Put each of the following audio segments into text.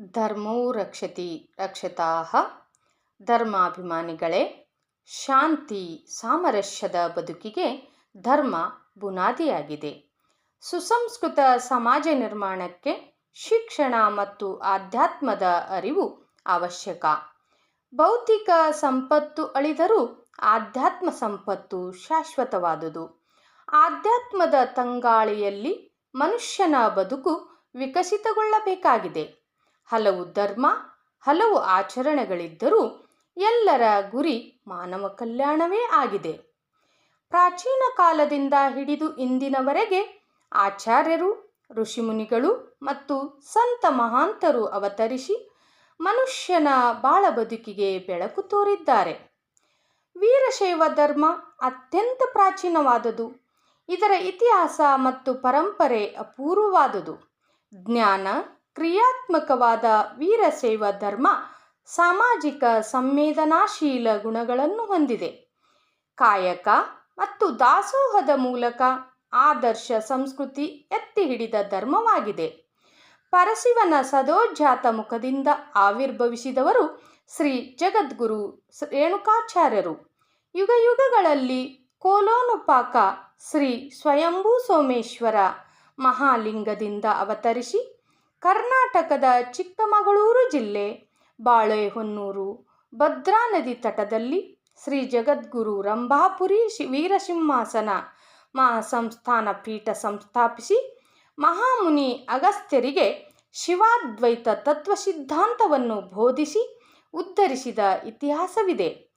ಧರ್ಮೋ ರಕ್ಷತಿ ರಕ್ಷತಾಹ ಧರ್ಮಾಭಿಮಾನಿಗಳೇ, ಶಾಂತಿ ಸಾಮರಸ್ಯದ ಬದುಕಿಗೆ ಧರ್ಮ ಬುನಾದಿಯಾಗಿದೆ. ಸುಸಂಸ್ಕೃತ ಸಮಾಜ ನಿರ್ಮಾಣಕ್ಕೆ ಶಿಕ್ಷಣ ಮತ್ತು ಆಧ್ಯಾತ್ಮದ ಅರಿವು ಅವಶ್ಯಕ. ಭೌತಿಕ ಸಂಪತ್ತು ಅಳಿದರೂ ಆಧ್ಯಾತ್ಮ ಸಂಪತ್ತು ಶಾಶ್ವತವಾದುದು. ಆಧ್ಯಾತ್ಮದ ತಂಗಾಳಿಯಲ್ಲಿ ಮನುಷ್ಯನ ಬದುಕು ವಿಕಸಿತಗೊಳ್ಳಬೇಕಾಗಿದೆ. ಹಲವು ಧರ್ಮ, ಹಲವು ಆಚರಣೆಗಳಿದ್ದರೂ ಎಲ್ಲರ ಗುರಿ ಮಾನವ ಕಲ್ಯಾಣವೇ ಆಗಿದೆ. ಪ್ರಾಚೀನ ಕಾಲದಿಂದ ಹಿಡಿದು ಇಂದಿನವರೆಗೆ ಆಚಾರ್ಯರು, ಋಷಿಮುನಿಗಳು ಮತ್ತು ಸಂತ ಮಹಾಂತರು ಅವತರಿಸಿ ಮನುಷ್ಯನ ಬಾಳ ಬದುಕಿಗೆ ಬೆಳಕು ತೋರಿದ್ದಾರೆ. ವೀರಶೈವ ಧರ್ಮ ಅತ್ಯಂತ ಪ್ರಾಚೀನವಾದುದು. ಇದರ ಇತಿಹಾಸ ಮತ್ತು ಪರಂಪರೆ ಅಪೂರ್ವವಾದುದು. ಜ್ಞಾನ ಕ್ರಿಯಾತ್ಮಕವಾದ ವೀರಶೈವ ಧರ್ಮ ಸಾಮಾಜಿಕ ಸಂವೇದನಾಶೀಲ ಗುಣಗಳನ್ನು ಹೊಂದಿದೆ. ಕಾಯಕ ಮತ್ತು ದಾಸೋಹದ ಮೂಲಕ ಆದರ್ಶ ಸಂಸ್ಕೃತಿ ಎತ್ತಿ ಹಿಡಿದ ಧರ್ಮವಾಗಿದೆ. ಪರಶಿವನ ಸದೋಜಾತ ಮುಖದಿಂದ ಆವಿರ್ಭವಿಸಿದವರು ಶ್ರೀ ಜಗದ್ಗುರು ರೇಣುಕಾಚಾರ್ಯರು. ಯುಗ ಯುಗಗಳಲ್ಲಿ ಕೋಲೋನುಪಾಕ ಶ್ರೀ ಸ್ವಯಂಭೂ ಸೋಮೇಶ್ವರ ಮಹಾಲಿಂಗದಿಂದ ಅವತರಿಸಿ ಕರ್ನಾಟಕದ ಚಿಕ್ಕಮಗಳೂರು ಜಿಲ್ಲೆ ಬಾಳೆಹೊನ್ನೂರು, ಭದ್ರಾ ನದಿ ತಟದಲ್ಲಿ ಶ್ರೀ ಜಗದ್ಗುರು ರಂಭಾಪುರಿ ಶಿ, ವೀರಸಿಂಹಾಸನ ಮಹಾಸಂಸ್ಥಾನ ಪೀಠ ಸಂಸ್ಥಾಪಿಸಿ ಮಹಾಮುನಿ ಅಗಸ್ತ್ಯರಿಗೆ ಶಿವಾದ್ವೈತ ತತ್ವ ಸಿದ್ಧಾಂತವನ್ನು ಬೋಧಿಸಿ ಉದ್ಧರಿಸಿದ ಇತಿಹಾಸವಿದೆ.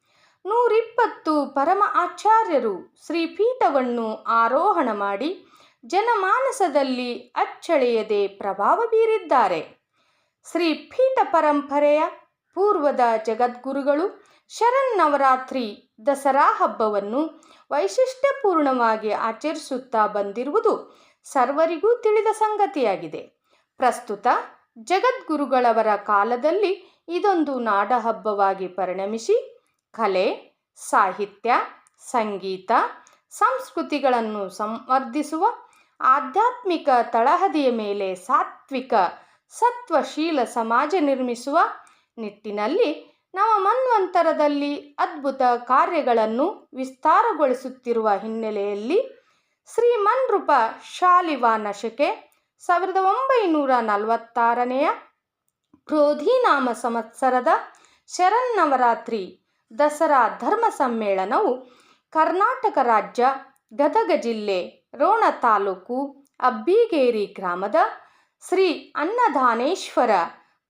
ನೂರಿಪ್ಪತ್ತು ಪರಮ ಆಚಾರ್ಯರು ಶ್ರೀಪೀಠವನ್ನು ಆರೋಹಣ ಮಾಡಿ ಜನಮಾನಸದಲ್ಲಿ ಅಚ್ಚಳಿಯದೆ ಪ್ರಭಾವ ಬೀರಿದ್ದಾರೆ. ಶ್ರೀ ಪೀಠ ಪರಂಪರೆಯ ಪೂರ್ವದ ಜಗದ್ಗುರುಗಳು ಶರನ್ನವರಾತ್ರಿ ದಸರಾ ಹಬ್ಬವನ್ನು ವೈಶಿಷ್ಟ್ಯಪೂರ್ಣವಾಗಿ ಆಚರಿಸುತ್ತಾ ಬಂದಿರುವುದು ಸರ್ವರಿಗೂ ತಿಳಿದ ಸಂಗತಿಯಾಗಿದೆ. ಪ್ರಸ್ತುತ ಜಗದ್ಗುರುಗಳವರ ಕಾಲದಲ್ಲಿ ಇದೊಂದು ನಾಡಹಬ್ಬವಾಗಿ ಪರಿಣಮಿಸಿ ಕಲೆ, ಸಾಹಿತ್ಯ, ಸಂಗೀತ, ಸಂಸ್ಕೃತಿಗಳನ್ನು ಸಂವರ್ಧಿಸುವ ಆಧ್ಯಾತ್ಮಿಕ ತಳಹದಿಯ ಮೇಲೆ ಸಾತ್ವಿಕ ಸತ್ವಶೀಲ ಸಮಾಜ ನಿರ್ಮಿಸುವ ನಿಟ್ಟಿನಲ್ಲಿ ನಮ್ಮ ಮನ್ವಂತರದಲ್ಲಿ ಅದ್ಭುತ ಕಾರ್ಯಗಳನ್ನು ವಿಸ್ತಾರಗೊಳಿಸುತ್ತಿರುವ ಹಿನ್ನೆಲೆಯಲ್ಲಿ ಶ್ರೀಮನ್ರೂಪ ಶಾಲಿವಾನ ಶಕೆ ಸಾವಿರದ ಒಂಬೈನೂರ ನಲವತ್ತಾರನೆಯ ಕ್ರೋಧಿನಾಮ ಸಂವತ್ಸರದ ಶರನ್ನವರಾತ್ರಿ ದಸರಾ ಧರ್ಮ ಸಮ್ಮೇಳನವು ಕರ್ನಾಟಕ ರಾಜ್ಯ ಗದಗ ಜಿಲ್ಲೆ ರೋಣ ತಾಲೂಕು ಅಬ್ಬಿಗೇರಿ ಗ್ರಾಮದ ಶ್ರೀ ಅನ್ನದಾನೇಶ್ವರ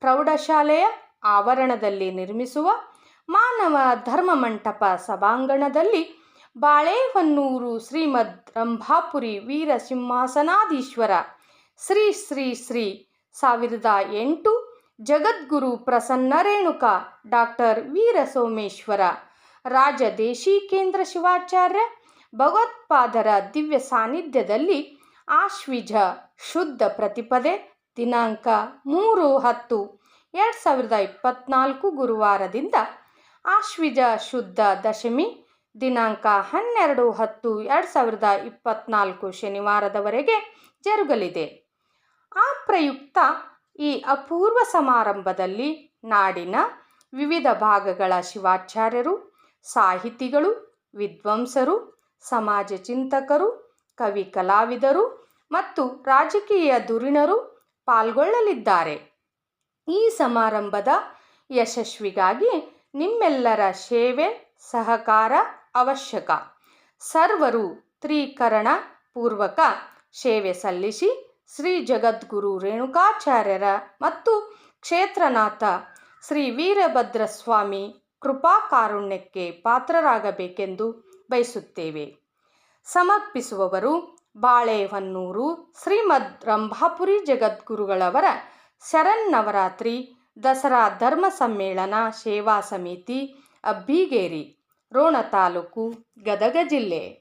ಪ್ರೌಢಶಾಲೆಯ ಆವರಣದಲ್ಲಿ ನಿರ್ಮಿಸುವ ಮಾನವ ಧರ್ಮ ಮಂಟಪ ಸಭಾಂಗಣದಲ್ಲಿ ಬಾಳೆಹೊನ್ನೂರು ಶ್ರೀಮದ್ ರಂಭಾಪುರಿ ವೀರ ಸಿಂಹಾಸನಾಧೀಶ್ವರ ಶ್ರೀ ಶ್ರೀ ಶ್ರೀ ಸಾವಿರದ ಎಂಟು ಜಗದ್ಗುರು ಪ್ರಸನ್ನ ರೇಣುಕ ಡಾಕ್ಟರ್ ವೀರ ಸೋಮೇಶ್ವರ ರಾಜದೇಶಿ ಕೇಂದ್ರ ಶಿವಾಚಾರ್ಯ ಭಗವತ್ಪಾದರ ದಿವ್ಯ ಸಾನ್ನಿಧ್ಯದಲ್ಲಿ ಆಶ್ವಿಜ ಶುದ್ಧ ಪ್ರತಿಪದೆ, ದಿನಾಂಕ ಮೂರು ಹತ್ತು, ಎರಡು ಸಾವಿರದ ಇಪ್ಪತ್ನಾಲ್ಕು ಗುರುವಾರದಿಂದ ಆಶ್ವಿಜ ಶುದ್ಧ ದಶಮಿ, ದಿನಾಂಕ ಹನ್ನೆರಡು ಹತ್ತು, ಎರಡು ಸಾವಿರದ ಇಪ್ಪತ್ತ್ನಾಲ್ಕು ಶನಿವಾರದವರೆಗೆ ಜರುಗಲಿದೆ. ಆ ಪ್ರಯುಕ್ತ ಈ ಅಪೂರ್ವ ಸಮಾರಂಭದಲ್ಲಿ ನಾಡಿನ ವಿವಿಧ ಭಾಗಗಳ ಶಿವಾಚಾರ್ಯರು, ಸಾಹಿತಿಗಳು, ವಿದ್ವಾಂಸರು ಸಮಾಜ ಚಿಂತಕರು, ಕವಿ ಕಲಾವಿದರು ಮತ್ತು ರಾಜಕೀಯ ಧುರೀಣರು ಪಾಲ್ಗೊಳ್ಳಲಿದ್ದಾರೆ. ಈ ಸಮಾರಂಭದ ಯಶಸ್ವಿಗಾಗಿ ನಿಮ್ಮೆಲ್ಲರ ಸೇವೆ, ಸಹಕಾರ ಅವಶ್ಯಕ. ಸರ್ವರು ತ್ರೀಕರಣ ಪೂರ್ವಕ ಸೇವೆ ಸಲ್ಲಿಸಿ ಶ್ರೀ ಜಗದ್ಗುರು ರೇಣುಕಾಚಾರ್ಯರ ಮತ್ತು ಕ್ಷೇತ್ರನಾಥ ಶ್ರೀ ವೀರಭದ್ರಸ್ವಾಮಿ ಕೃಪಾ ಕಾರುಣ್ಯಕ್ಕೆ ಪಾತ್ರರಾಗಬೇಕೆಂದು ಬಯಸುತ್ತೇವೆ. ಸಮರ್ಪಿಸುವವರು ಬಾಳೆಹೊನ್ನೂರು ಶ್ರೀಮದ್ ರಂಭಾಪುರಿ ಜಗದ್ಗುರುಗಳವರ ಶರನ್ನವರಾತ್ರಿ, ದಸರಾ ಧರ್ಮ ಸಮ್ಮೇಳನ, ಸೇವಾ ಸಮಿತಿ, ಅಬ್ಬಿಗೇರಿ, ರೋಣ ತಾಲೂಕು, ಗದಗ ಜಿಲ್ಲೆ.